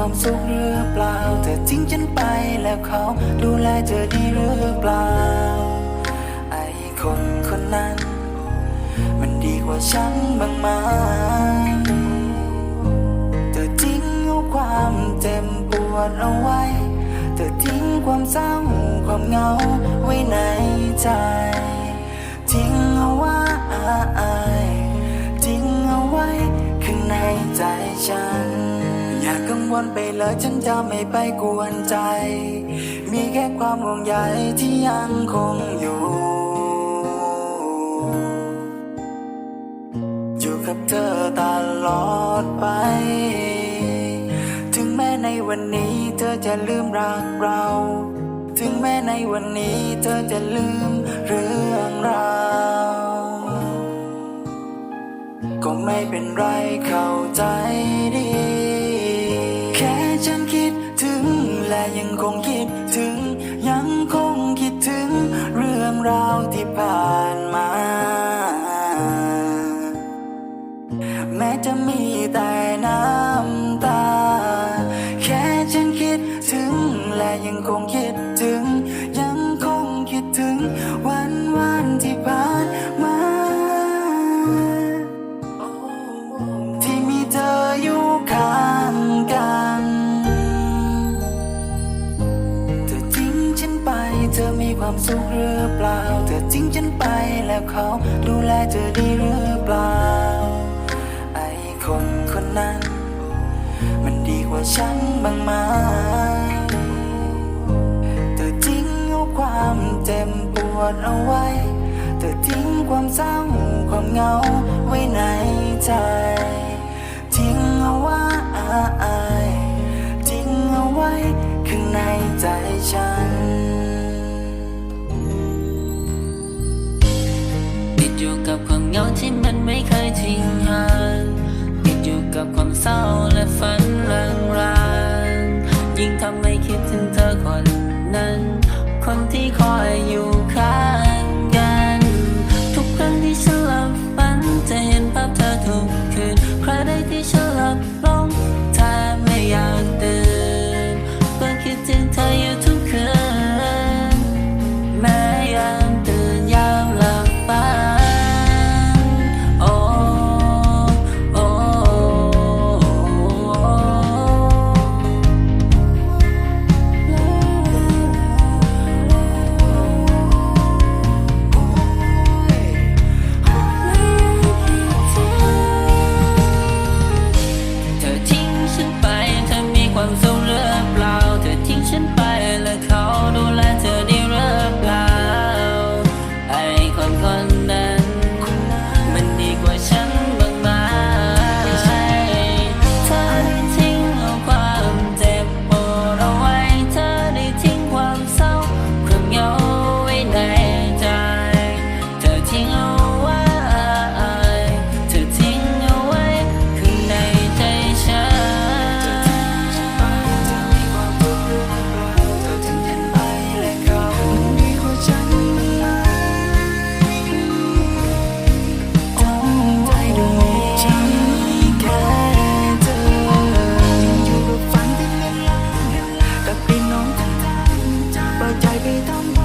ความสุขหรือเปล่าเธอทิ้งฉันไปแล้วเขาดูแลเธอดีหรือเปล่า ไอ้คนคนนั้น มันดีกว่าฉันบ้างไหมเธอทิ้งเอาความเจ็บปวดเอาไว้ เธอทิ้งความเศร้าความเหงาไว้ในใจ วลไปเลยฉันจะไม่ไปกวนใจ มีแค่ความห่วงใยที่ยังคงอยู่ อยู่กับเธอตลอดไป ถึงแม้ในวันนี้เธอจะลืมรักเรา ถึงแม้ในวันนี้เธอจะลืมเรื่องราวก็ไม่เป็นไรเข้าใจดี คงคิดถึง ยังคงคิดถึง เรื่องราวที่ผ่านมา แม้จะมีแต่น้ำตา แค่ฉันคิดถึงและยังคงคิด รือเปล่า เธอทิ้งฉันไปแล้วเขาดูแลเธอดีหรือเปล่า ไอ้คนคนนั้น มันดีกว่าฉันบ้างไหมเธอทิ้งเอาความเจ็บปวดเอาไว้ เธอทิ้งความเศร้าความเหงาไว้ในใจ เธอคนนั้น คนที่คอยอยู่ข้าง I'm gonna 再被當。